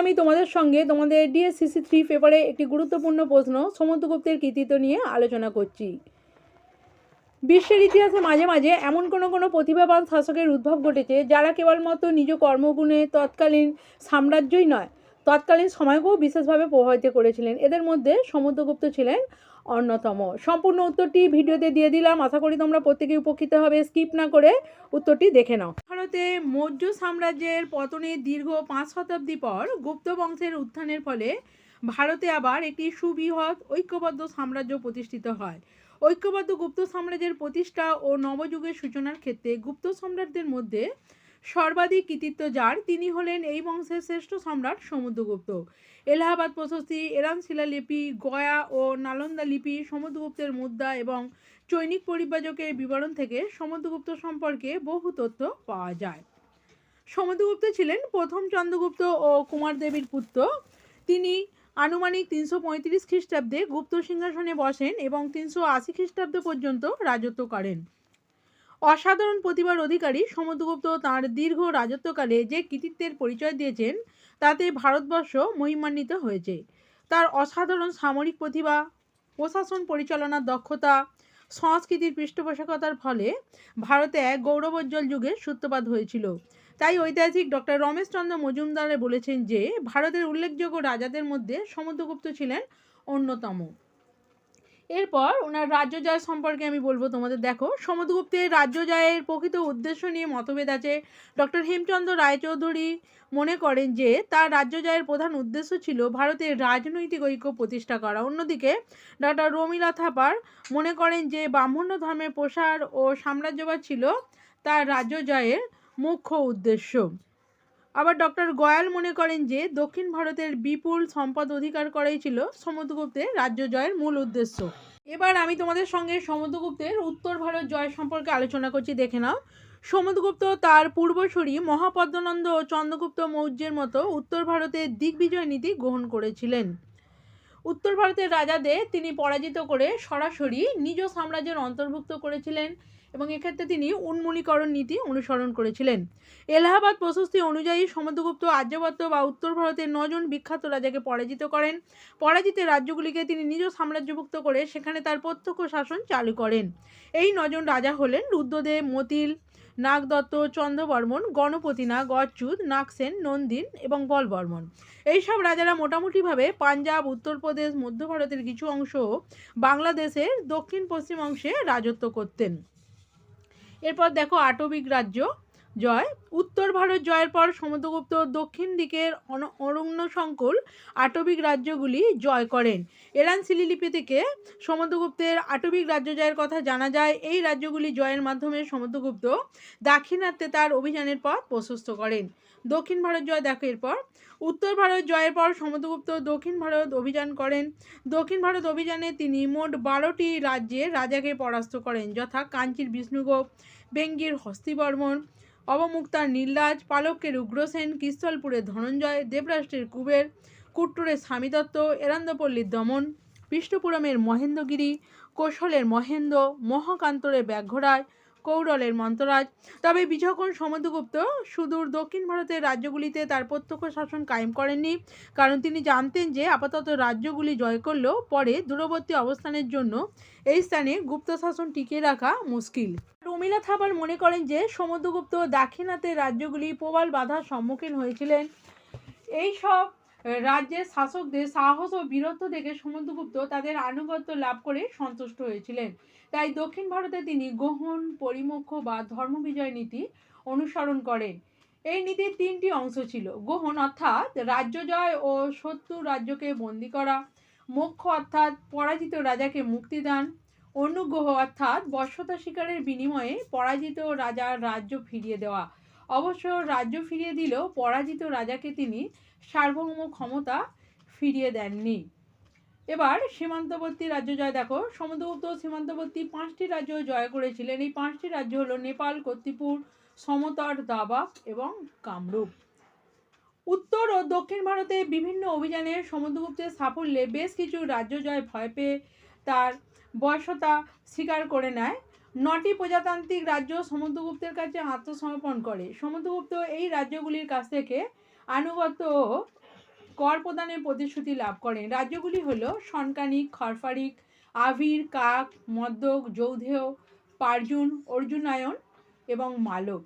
আমি তোমাদের সঙ্গে তোমাদের ডিএসসিসি থ্রি পেপারে একটি গুরুত্বপূর্ণ প্রশ্ন সমুদ্রগুপ্তের কৃতিত্ব নিয়ে আলোচনা করছি। বিশ্বের ইতিহাসে মাঝে মাঝে এমন কোনো কোনো প্রতিভাবান শাসকের উদ্ভব ঘটেছে যারা কেবলমাত্র নিজ কর্মগুণে তৎকালীন সাম্রাজ্যই নয়, তৎকালীন সময়কেও বিশেষভাবে প্রভাবিত করেছিলেন। এদের মধ্যে সমুদ্রগুপ্ত ছিলেন অন্যতম। সম্পূর্ণ উত্তরটি ভিডিওতে দিয়ে দিলাম। আশা করি তোমরা প্রত্যেকেই উপকৃত হবে। স্কিপ না করে উত্তরটি দেখে নাও। ভারতে মৌর্য সাম্রাজ্যের পতনের দীর্ঘ পাঁচ শতাব্দী পর গুপ্ত বংশের উত্থানের ফলে ভারতে আবার একটি সুবৃহৎ ঐক্যবদ্ধ সাম্রাজ্য প্রতিষ্ঠিত হয়। ঐক্যবদ্ধ গুপ্ত সাম্রাজ্যের প্রতিষ্ঠা ও নবযুগের সূচনার ক্ষেত্রে গুপ্ত সম্রাটদের মধ্যে সর্বাধিক কৃতিত্ব যার, তিনি হলেন এই বংশের শ্রেষ্ঠ সম্রাট সমুদ্রগুপ্ত। এলাহাবাদ প্রশস্তি, এরান শিলালিপি, গয়া ও নালন্দা লিপি, সমুদ্রগুপ্তের মুদ্রা এবং চৈনিক পরিব্রাজকের বিবরণ থেকে সমুদ্রগুপ্ত সম্পর্কে বহু তথ্য পাওয়া যায়। সমুদ্রগুপ্ত ছিলেন প্রথম চন্দ্রগুপ্ত ও কুমার দেবীর পুত্র। তিনি আনুমানিক তিনশো পঁয়ত্রিশ খ্রিস্টাব্দে গুপ্ত সিংহাসনে বসেন এবং তিনশো আশি খ্রিস্টাব্দ পর্যন্ত রাজত্ব করেন। অসাধারণ প্রতিভার অধিকারী সমুদ্রগুপ্ত তাঁর দীর্ঘ রাজত্বকালে যে কৃতিত্বের পরিচয় দিয়েছেন, তাতে ভারতবর্ষ মহিমান্বিত হয়েছে। তার অসাধারণ সামরিক প্রতিভা, প্রশাসন পরিচালনার দক্ষতা, সংস্কৃতির পৃষ্ঠপোষকতার ফলে ভারতে এক গৌরবোজ্জ্বল যুগের সূত্রপাত হয়েছিল। তাই ঐতিহাসিক ডক্টর রমেশচন্দ্র মজুমদারে বলেছেন যে, ভারতের উল্লেখযোগ্য রাজাদের মধ্যে সমুদ্রগুপ্ত ছিলেন অন্যতম। এরপর ওনার রাজ্য জয় সম্পর্কে আমি বলব তোমাদের, দেখো সমুদ্রগুপ্তের রাজ্য জয়ের প্রকৃত উদ্দেশ্য নিয়ে মতভেদ আছে। ডক্টর হেমচন্দ্র রায়চৌধুরী মনে করেন যে তার রাজ্য জয়ের প্রধান উদ্দেশ্য ছিল ভারতের রাজনৈতিক ঐক্য প্রতিষ্ঠা করা। অন্যদিকে, ডক্টর রমিলা থাপার মনে করেন যে ব্রাহ্মণ্য ধর্মের প্রসার ও সাম্রাজ্যবাদ ছিল তার রাজ্য জয়ের মুখ্য উদ্দেশ্য। আবার ডক্টর গয়াল মনে করেন যে দক্ষিণ ভারতের বিপুল সম্পদ অধিকার করাই ছিল সমুদ্রগুপ্তের রাজ্য জয়ের মূল উদ্দেশ্য। এবার আমি তোমাদের সঙ্গে সমুদ্রগুপ্তের উত্তর ভারত জয় সম্পর্কে আলোচনা করছি, দেখে নাও। সমুদ্রগুপ্ত তার পূর্বসূরি মহাপদ্মনন্দ ও চন্দ্রগুপ্ত মৌর্যের মতো উত্তর ভারতের দিগ্বিজয় নীতি গ্রহণ করেছিলেন। উত্তর ভারতের রাজাদের তিনি পরাজিত করে সরাসরি নিজ সাম্রাজ্যের অন্তর্ভুক্ত করেছিলেন। এবং এক্ষেত্রে তিনি উন্মূলীকরণ নীতি অনুসরণ করেছিলেন। এলাহাবাদ প্রশস্তি অনুযায়ী সমুদ্রগুপ্ত আর্যবর্ত বা উত্তর ভারতের নজন বিখ্যাত রাজাকে পরাজিত করেন। পরাজিত রাজ্যগুলিকে তিনি নিজ সাম্রাজ্যভুক্ত করে সেখানে তার প্রত্যক্ষ শাসন চালু করেন। এই নজন রাজা হলেন রুদ্রদেব, মতিল, নাগদত্ত, চন্দ্রবর্মন গণপতি নাগ অচ্যুত, নাগসেন, নন্দিন এবং বলবর্মন। এইসব রাজারা মোটামুটিভাবে পাঞ্জাব, উত্তরপ্রদেশ, মধ্য ভারতের কিছু অংশ বাংলাদেশের দক্ষিণ পশ্চিম অংশে রাজত্ব করতেন। এরপর দেখো আটবিক রাজ্য। জয়। উত্তর ভারত জয়ের পর সমুদ্রগুপ্ত দক্ষিণ দিকের অরণ্য সংকুল আটবিক রাজ্যগুলি জয় করেন। এরান শিলিলিপি থেকে সমুদ্রগুপ্তের আটবিক রাজ্য জয়ের কথা জানা যায়, এই রাজ্যগুলি জয়ের মাধ্যমে সমুদ্রগুপ্ত দাক্ষিণাত্যে তার অভিযানের পথ প্রশস্ত করেন। দক্ষিণ ভারত জয় দেখো এরপর। উত্তর ভারত জয়ের পর সমুদ্রগুপ্ত দক্ষিণ ভারত অভিযান করেন। দক্ষিণ ভারত অভিযানে তিনি মোট বারোটি রাজ্যের রাজাকে পরাস্ত করেন, যথা কাঞ্চির বিষ্ণুগোপ, বেঙ্গির হস্তিবর্মন অবমুক্তার নীলরাজ, পালকের উগ্রসেন কিস্তলপুরের ধনঞ্জয়, দেবরাষ্ট্রের কুবের, কুট্টুরের স্বামীদত্ত এরান্দপল্লীর দমন, বিষ্ণুপুরমের মহেন্দ্রগিরি, কৌশলের মহেন্দ্র, মহাকান্তরের ব্যাঘ্যরায় কৌরলের মন্তরাজ তবে বিচক্ষণ সমুদ্রগুপ্ত সুদূর দক্ষিণ ভারতের রাজ্যগুলিতে তার প্রত্যক্ষ শাসন কায়েম করেননি। কারণ তিনি জানতেন যে আপাতত রাজ্যগুলি জয় করলেও পরে দূরবর্তী অবস্থানের জন্য এই স্থানে গুপ্ত শাসন টিকিয়ে রাখা মুশকিল। রমিলা থাপার মনে করেন যে সমুদ্রগুপ্ত দাক্ষিণাত্যের রাজ্যগুলি প্রবল বাধার সম্মুখীন হয়েছিলেন। এই সব রাজ্যের শাসকদের সাহস ও বীরত্ব দেখে সমুদ্রগুপ্ত তাদের আনুগত্য লাভ করে সন্তুষ্ট হয়েছিলেন। তাই দক্ষিণ ভারতে তিনি গ্রহণ পরিমুখ বা ধর্মবিজয় নীতি অনুসরণ করেন। এই নীতির তিনটি অংশ ছিল, গ্রহণ অর্থাৎ রাজ্য জয় ও শত্রু রাজ্যকে বন্দী করা, মোক্ষ অর্থাৎ পরাজিত রাজাকে মুক্তিদান অনুগ্রহ অর্থাৎ বর্ষতা শিকারের বিনিময়ে পরাজিত রাজার রাজ্য ফিরিয়ে দেওয়া। অবশ্য রাজ্য ফিরিয়ে দিলেও পরাজিত রাজাকে তিনি সার্বভৌম ক্ষমতা ফিরিয়ে দেননি। এবার সীমান্তবর্তী রাজ্য জয়, দেখো, সমুদ্রগুপ্ত সীমান্তবর্তী পাঁচটি রাজ্য জয় করেছিলেন। এই পাঁচটি রাজ্য হলো নেপাল কর্তিপুর সমতট দাবা এবং কামরূপ। উত্তর ও দক্ষিণ ভারতে বিভিন্ন অভিযানে সমুদ্রগুপ্তের সাফল্যে বেশ কিছু রাজ্য জয় ভয় পেয়ে তার বয়সতা স্বীকার করে নেয়। নটি প্রজাতান্ত্রিক রাজ্য সমুদ্রগুপ্তের কাছে আত্মসমর্পণ করে। সমুদ্রগুপ্ত এই রাজ্যগুলির কাছ থেকে আনুগত্য ও কর প্রদানের প্রতিশ্রুতি লাভ করেন। রাজ্যগুলি হল সনকানিক, খরফারিক আবির কাক মদ্যক যৌধেয়, পার্জুন, অর্জুনায়ন এবং মালব।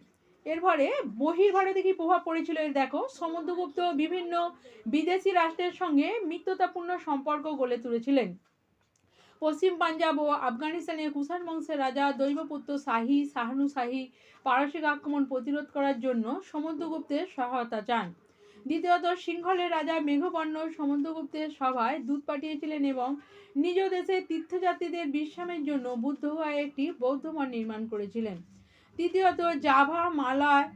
এর ফলে বহির্ভারতে কি প্রভাব পড়েছিল এর দেখো, সমুদ্রগুপ্ত বিভিন্ন বিদেশি রাষ্ট্রের সঙ্গে মিত্রতাপূর্ণ সম্পর্ক গড়ে তুলেছিলেন। পশ্চিম পাঞ্জাব ও আফগানিস্তানে কুষাণ বংশের রাজা দৈবপুত্র শাহী, শাহানু শাহী পারসিক আক্রমণ প্রতিরোধ করার জন্য সমুদ্রগুপ্তের সহায়তা চান। দ্বিতীয়ত, সিংহলের রাজা মেঘবর্ণ সমুদ্রগুপ্তের সভায় দূত পাঠিয়েছিলেন এবং নিজ দেশে তীর্থযাত্রীদের বিশ্রামের জন্য বুদ্ধ গুহায় একটি বৌদ্ধ মঠ নির্মাণ করেছিলেন। তৃতীয়ত, জাভা মালায়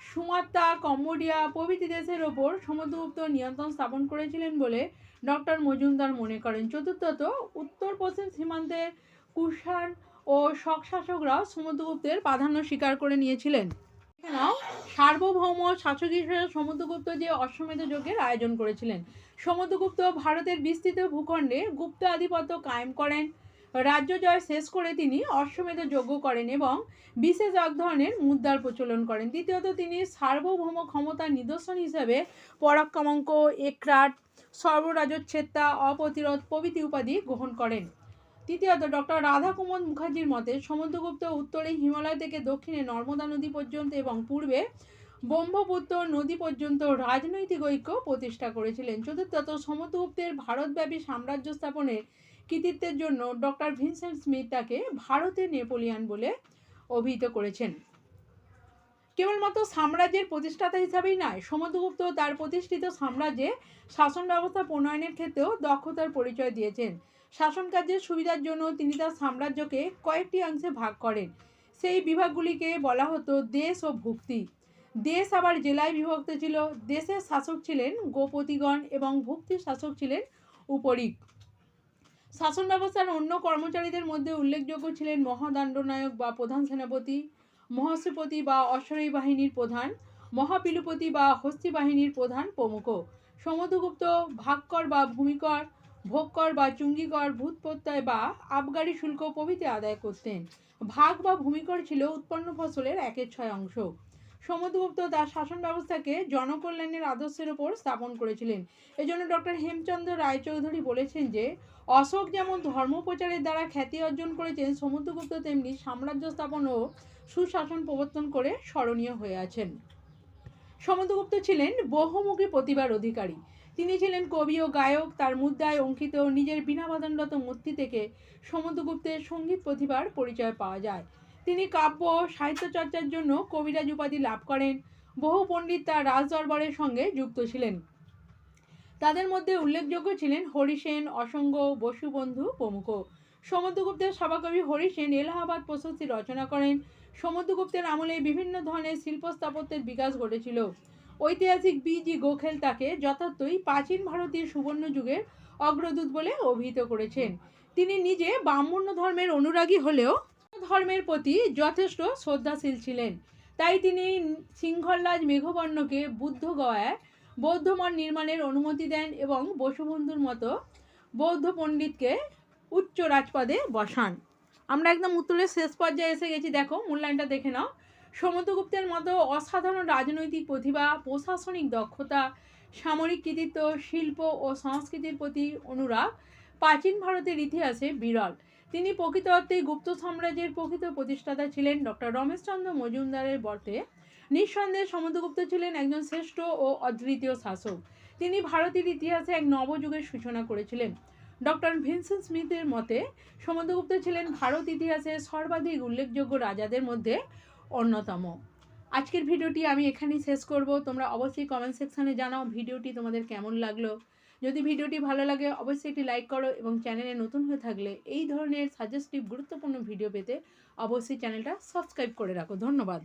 সুমাত্রা, কম্বোডিয়া প্রভৃতি দেশের ওপর সমুদ্রগুপ্ত নিয়ন্ত্রণ স্থাপন করেছিলেন বলে ডক্টর মজুমদার মনে করেন। চতুর্থত উত্তর পশ্চিম সীমান্তের কুষাণ ও শক শাসকরাও সমুদ্রগুপ্তের প্রাধান্য স্বীকার করে নিয়েছিলেন। এছাড়াও সার্বভৌম শাসক হিসেবে সমুদ্রগুপ্ত যে অশ্বমেধ যজ্ঞের আয়োজন করেছিলেন, সমুদ্রগুপ্ত ভারতের বিস্তৃত ভূখণ্ডে গুপ্ত আধিপত্য কায়েম করেন। রাজ্য জয় শেষ করে তিনি অশ্বমেধ যজ্ঞ করেন এবং বিশেষ এক ধরনের মুদ্রার প্রচলন করেন। দ্বিতীয়ত তিনি সার্বভৌম ক্ষমতার নিদর্শন হিসেবে পরাক্রমাঙ্ক, একরাট সর্বরাজচ্ছেত্তা অপ্রতিরোধ প্রভৃতি উপাধি গ্রহণ করেন। তৃতীয়ত ডক্টর রাধাকুমন মুখার্জির মতে সমুদ্রগুপ্ত উত্তরে হিমালয় থেকে দক্ষিণে নর্মদা নদী পর্যন্ত এবং পূর্বে ব্রহ্মপুত্র নদী পর্যন্ত রাজনৈতিক ঐক্য প্রতিষ্ঠা করেছিলেন। চতুর্থত সমুদ্রগুপ্তের ভারতব্যাপী সাম্রাজ্য স্থাপনের কৃতিত্বের জন্য ডক্টর ভিনসেন্ট স্মিথ তাকে ভারতের নেপোলিয়ান বলে অভিহিত করেছেন। কেবলমাত্র সাম্রাজ্যের প্রতিষ্ঠাতা হিসাবেই নয়, সমুদ্রগুপ্ত তার প্রতিষ্ঠিত সাম্রাজ্যে শাসন ব্যবস্থা প্রণয়নের ক্ষেত্রেও দক্ষতার পরিচয় দিয়েছেন। শাসন কার্যের সুবিধার জন্য তিনি তার সাম্রাজ্যকে কয়েকটি অংশে ভাগ করেন। সেই বিভাগগুলিকে বলা হতো দেশ ও ভুক্তি। দেশ আবার জেলায় বিভক্ত ছিল। দেশের শাসক ছিলেন গোপতিগণ এবং ভুক্তির শাসক ছিলেন উপরিক। শাসন ব্যবস্থার অন্য কর্মচারীদের মধ্যে উল্লেখযোগ্য ছিলেন মহাদণ্ডনায়ক বা প্রধান সেনাপতি মহাশ্রীপতি বা অশ্বরী বাহিনীর প্রধান মহাপিলুপতি বা হস্তি বাহিনীর প্রধান প্রমুখ। সমুদ্রগুপ্ত, ভাগকর বা ভূমিকর, ভোগকর বা চুঙ্গিকর, ভূতপ্রত্যয় বা আবগারি শুল্ক প্রভৃতি আদায় করতেন। ভাগ বা ভূমিকর ছিল উৎপন্ন ফসলের একের ছয় অংশ। সমুদ্রগুপ্ত তার শাসন ব্যবস্থাকে জনকল্যাণের আদর্শের ওপর স্থাপন করেছিলেন। এজন্য ডক্টর হেমচন্দ্র রায়চৌধুরী বলেছেন যে, অশোক যেমন ধর্মপ্রচারের দ্বারা খ্যাতি অর্জন করেছেন, সমুদ্রগুপ্ত তেমনি সাম্রাজ্য স্থাপন ও সুশাসন প্রবর্তন করে স্মরণীয় হয়ে আছেন। সমুদ্রগুপ্ত ছিলেন বহুমুখী প্রতিভার অধিকারী। তিনি ছিলেন কবি ও গায়ক, তার মুদ্রায় অঙ্কিত নিজের বিনাবাদনরত মূর্তি থেকে সমুদ্রগুপ্তের সংগীত প্রতিভার পরিচয় পাওয়া যায়। তিনি কাব্য সাহিত্য চর্চার জন্য কবিরাজ উপাধি লাভ করেন। বহু পণ্ডিত তার রাজদরবারের সঙ্গে যুক্ত ছিলেন। তাদের মধ্যে উল্লেখযোগ্য ছিলেন হরিসেন অসঙ্গ বসুবন্ধু প্রমুখ। সমুদ্রগুপ্তের সভাকবি হরিসেন এলাহাবাদ প্রশস্তি রচনা করেন। সমুদ্রগুপ্তের আমলে বিভিন্ন ধরনের শিল্প স্থাপত্যের বিকাশ ঘটেছিল। ঐতিহাসিক বিজি গোখেল তাকে যথার্থই প্রাচীন ভারতীয় সুবর্ণ যুগের অগ্রদূত বলে অভিহিত করেছেন। তিনি নিজে ব্রাহ্মণ্য ধর্মের অনুরাগী হলেও ধর্মের প্রতি যথেষ্ট শ্রদ্ধাশীল ছিলেন। তাই তিনি সিংহলরাজ মেঘবর্ণকে বুদ্ধ গয়ায় বৌদ্ধ মঠ নির্মাণের অনুমতি দেন এবং বসুবন্ধুর মতো বৌদ্ধ পণ্ডিতকে উচ্চ রাজপদে বসান। আমরা একদম উত্তরের শেষ পর্যায়ে এসে গেছি। দেখো, মূল্যায়নটা দেখে নাও। সমুদ্রগুপ্তের মতো অসাধারণ রাজনৈতিক প্রতিভা, প্রশাসনিক দক্ষতা, সামরিক কৃতিত্ব, শিল্প ও সংস্কৃতির প্রতি অনুরাগ প্রাচীন ভারতের ইতিহাসে বিরল। তিনি প্রকৃত অর্থেই গুপ্ত সাম্রাজ্যের প্রকৃত প্রতিষ্ঠাতা ছিলেন ডক্টর রমেশচন্দ্র মজুমদারের বর্তে নিঃসন্দেহে সমুদ্রগুপ্ত ছিলেন একজন শ্রেষ্ঠ ও অদ্বিতীয় শাসক। তিনি ভারতের ইতিহাসে এক নবযুগের সূচনা করেছিলেন। ডক্টর ভিনসেন্ট স্মিথের মতে, সমুদ্রগুপ্ত ছিলেন ভারত ইতিহাসের সর্বাধিক উল্লেখযোগ্য রাজাদের মধ্যে অন্যতম। আজকের ভিডিওটি আমি এখানেই শেষ করব। তোমরা অবশ্যই কমেন্ট সেকশানে জানাও ভিডিওটি তোমাদের কেমন লাগল। যদি ভিডিওটি ভালো লাগে, অবশ্যই এটি লাইক করো এবং চ্যানেলে নতুন হয়ে থাকলে এই ধরনের সাজেস্টিভ গুরুত্বপূর্ণ ভিডিও পেতে অবশ্যই চ্যানেলটা সাবস্ক্রাইব করে রাখো। ধন্যবাদ।